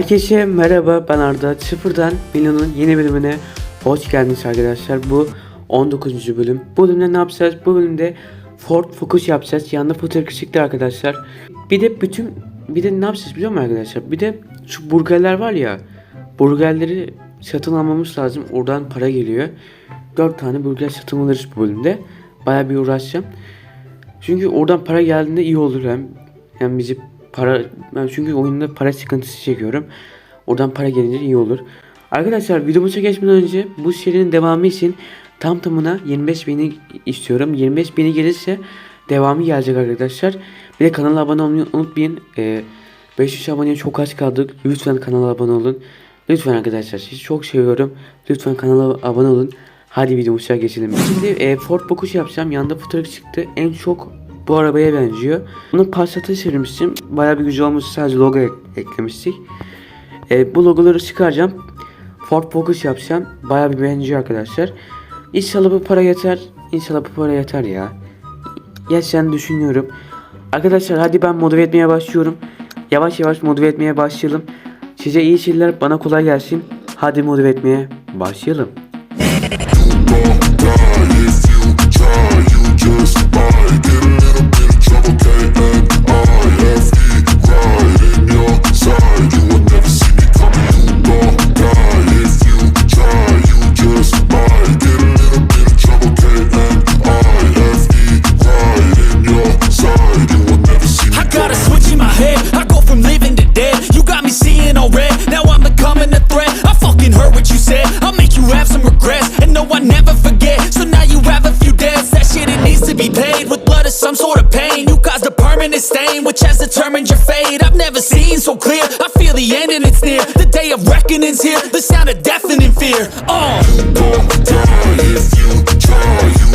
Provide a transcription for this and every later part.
Herkese merhaba ben Arda. Sıfırdan Milyon'un yeni bölümüne hoş geldiniz arkadaşlar. Bu 19. bölüm. Bu bölümde ne yapacağız? Bu bölümde Ford Focus yapacağız. Yanında fotoğrafı çıktı arkadaşlar. Bir de bütün bir de ne yapacağız biliyor musun arkadaşlar? Bir de şu burgerler var ya. Burgerleri satın almamız lazım. Oradan para geliyor. 4 tane burger satın alırız bu bölümde. Baya bir uğraşacağım. Çünkü oradan para geldiğinde iyi olur hem. Hem bizi para ben çünkü oyunda para sıkıntısı çekiyorum. Oradan para gelince iyi olur. Arkadaşlar videomuza geçmeden önce bu serinin devamı için tam tamına 25 bini istiyorum. 25 bini gelirse devamı gelecek arkadaşlar. Bir de kanala abone olmayı unutmayın. Ee, 500 aboneye çok az kaldık. Lütfen kanala abone olun. Lütfen arkadaşlar sizi çok seviyorum. Lütfen kanala abone olun. Hadi videomuza geçelim. Şimdi e, Ford Focus yapacağım. Yanında fotoğraf çıktı. En çok bu arabaya benziyor. Bunu Passat'a çevirmiştim. Bayağı bir güzel olmuş. Sadece logo ek- eklemiştik. E, bu logoları çıkaracağım. Ford Focus yapacağım. Bayağı bir benziyor arkadaşlar. İnşallah bu para yeter. İnşallah bu para yeter ya. Gerçekten düşünüyorum. Arkadaşlar hadi ben motive etmeye başlıyorum. Yavaş yavaş motive etmeye başlayalım. Size iyi şeyler bana kolay gelsin. Hadi motive etmeye başlayalım. here, the sound of deafening fear. Oh, uh. you die if you try. You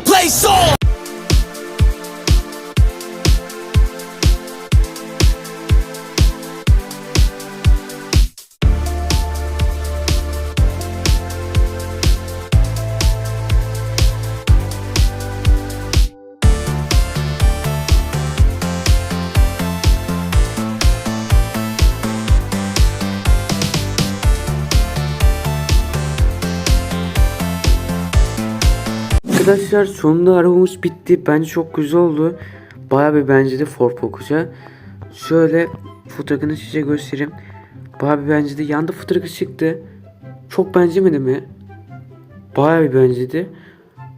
play soul. Arkadaşlar sonunda arabamız bitti. Bence çok güzel oldu. Bayağı bir bence de Ford Focus'a. Şöyle fotoğrafını size göstereyim. Bayağı bir bence de yanda fotoğrafı çıktı. Çok benzemedi mi? Bayağı bir benzedi.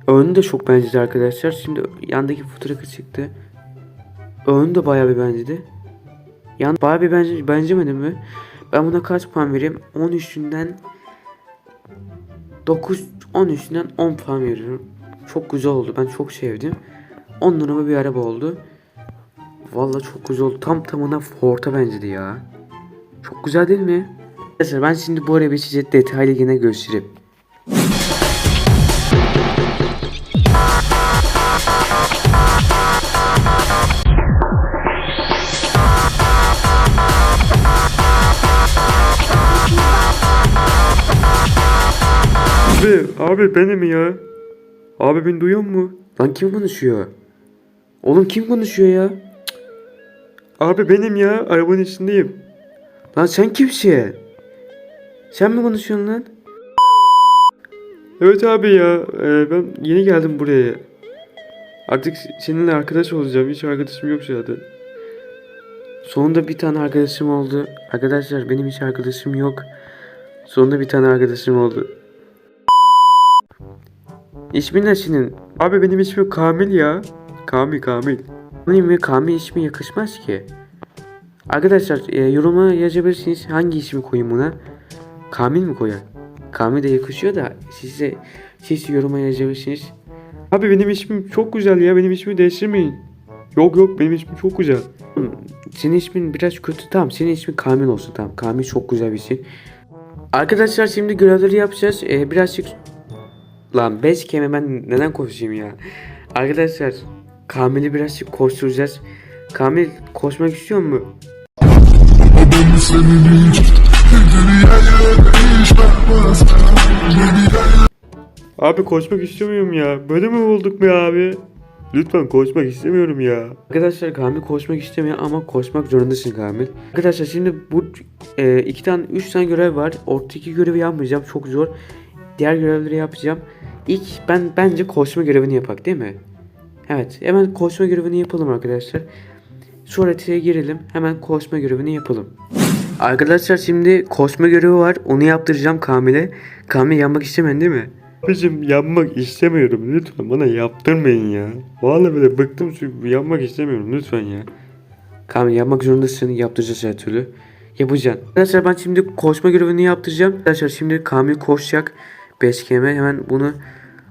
Önü de çok benzedi arkadaşlar. Şimdi yandaki fotoğrafı çıktı. Önü de bayağı bir benzedi. Yan bayağı bir bence, benzemedi mi? Ben buna kaç puan vereyim? 10 üstünden 9 10 üstünden 10 puan veriyorum. Çok güzel oldu. Ben çok sevdim. 10 numara bir araba oldu. Vallahi çok güzel oldu. Tam tamına Ford'a benzedi ya. Çok güzel değil mi? Arkadaşlar ben şimdi bu arabayı size detaylı yine göstereyim. Abi, abi benim ya. Abi beni duyuyor mu? Lan kim konuşuyor? Oğlum kim konuşuyor ya? Cık. Abi benim ya. Arabanın içindeyim. Lan sen kimsin? Sen mi konuşuyorsun lan? Evet abi ya. Ee, ben yeni geldim buraya. Artık seninle arkadaş olacağım. Hiç arkadaşım yok zaten. Sonunda bir tane arkadaşım oldu. Arkadaşlar benim hiç arkadaşım yok. Sonunda bir tane arkadaşım oldu. İsmin ne senin? Abi benim ismim Kamil ya. Kamil Kamil. Benim ve Kamil ismi yakışmaz ki. Arkadaşlar e, yoruma yazabilirsiniz hangi ismi koyayım buna. Kamil mi koyar? Kamil de yakışıyor da size Siz yoruma yazabilirsiniz. Abi benim ismim çok güzel ya. Benim ismimi değiştirmeyin. Yok yok benim ismim çok güzel. Senin ismin biraz kötü. Tamam senin ismin Kamil olsun. Tamam Kamil çok güzel bir isim. Arkadaşlar şimdi görevleri yapacağız. Ee, birazcık... Lan Basecam'e ben neden koşayım ya? Arkadaşlar Kamil'i birazcık koşturacağız. Kamil koşmak istiyor mu? Abi koşmak istemiyorum ya. Böyle mi olduk be abi? Lütfen koşmak istemiyorum ya. Arkadaşlar Kamil koşmak istemiyor ama koşmak zorundasın Kamil. Arkadaşlar şimdi bu e, iki tane üç tane görev var. Ortadaki görevi yapmayacağım çok zor. Diğer görevleri yapacağım. İlk ben bence koşma görevini yapak değil mi? Evet hemen koşma görevini yapalım arkadaşlar. Şu haritaya girelim hemen koşma görevini yapalım. Arkadaşlar şimdi koşma görevi var. Onu yaptıracağım Kamil'e. Kamil yanmak istemeyin değil mi? Bizim yanmak istemiyorum. Lütfen bana yaptırmayın ya. Vallahi böyle bıktım çünkü yanmak istemiyorum. Lütfen ya. Kamil yapmak zorundasın. Yaptıracağız her türlü. Yapacaksın. Arkadaşlar ben şimdi koşma görevini yaptıracağım. Arkadaşlar şimdi Kamil koşacak. Basecam'e hemen bunu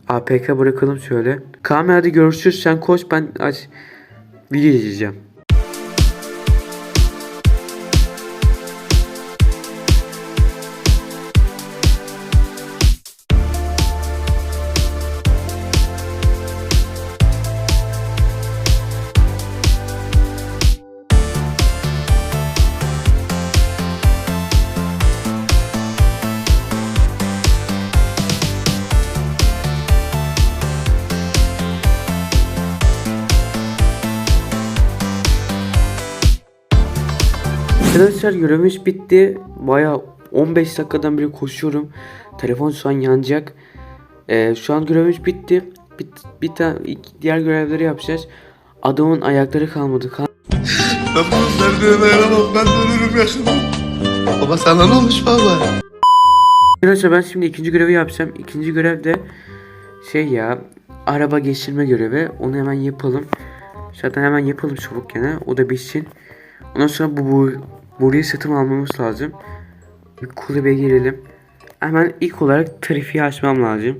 APK bırakalım şöyle. Kamil hadi görüşürüz. Sen koş ben aç video izleyeceğim. Arkadaşlar görevimiz bitti. Baya 15 dakikadan beri koşuyorum. Telefon şu an yanacak. Ee, şu an görevimiz bitti. Bir, bir tane diğer görevleri yapacağız. Adamın ayakları kalmadı. Kan- Ben bu derdine dayanamam. Ben ölürüm yaşamam. Baba sana ne olmuş baba? Arkadaşlar ben şimdi ikinci görevi yapacağım. İkinci görev de şey ya araba geçirme görevi. Onu hemen yapalım. Zaten hemen yapalım çabuk gene. O da bitsin. Ondan sonra bu, bu burayı satın almamız lazım. Bir kulübe girelim. Hemen ilk olarak trafiği açmam lazım.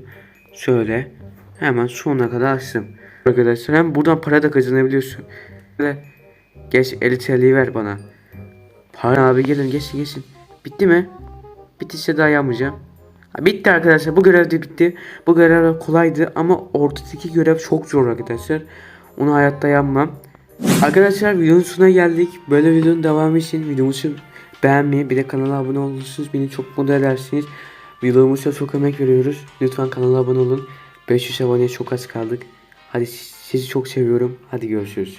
Şöyle. Hemen sonuna kadar açtım. Arkadaşlar hem buradan para da kazanabiliyorsun. Böyle geç 50 TL'yi ver bana. Para abi gelin geçin geçin. Bitti mi? Bitişse daha yapmayacağım. Bitti arkadaşlar. Bu görev de bitti. Bu görev kolaydı ama ortadaki görev çok zor arkadaşlar. Onu hayatta yapmam. Arkadaşlar videonun sonuna geldik. Böyle videonun devamı için videomuzu beğenmeyi bir de kanala abone olursunuz. Beni çok mutlu edersiniz. Videomuza çok emek veriyoruz. Lütfen kanala abone olun. 500 aboneye çok az kaldık. Hadi sizi çok seviyorum. Hadi görüşürüz.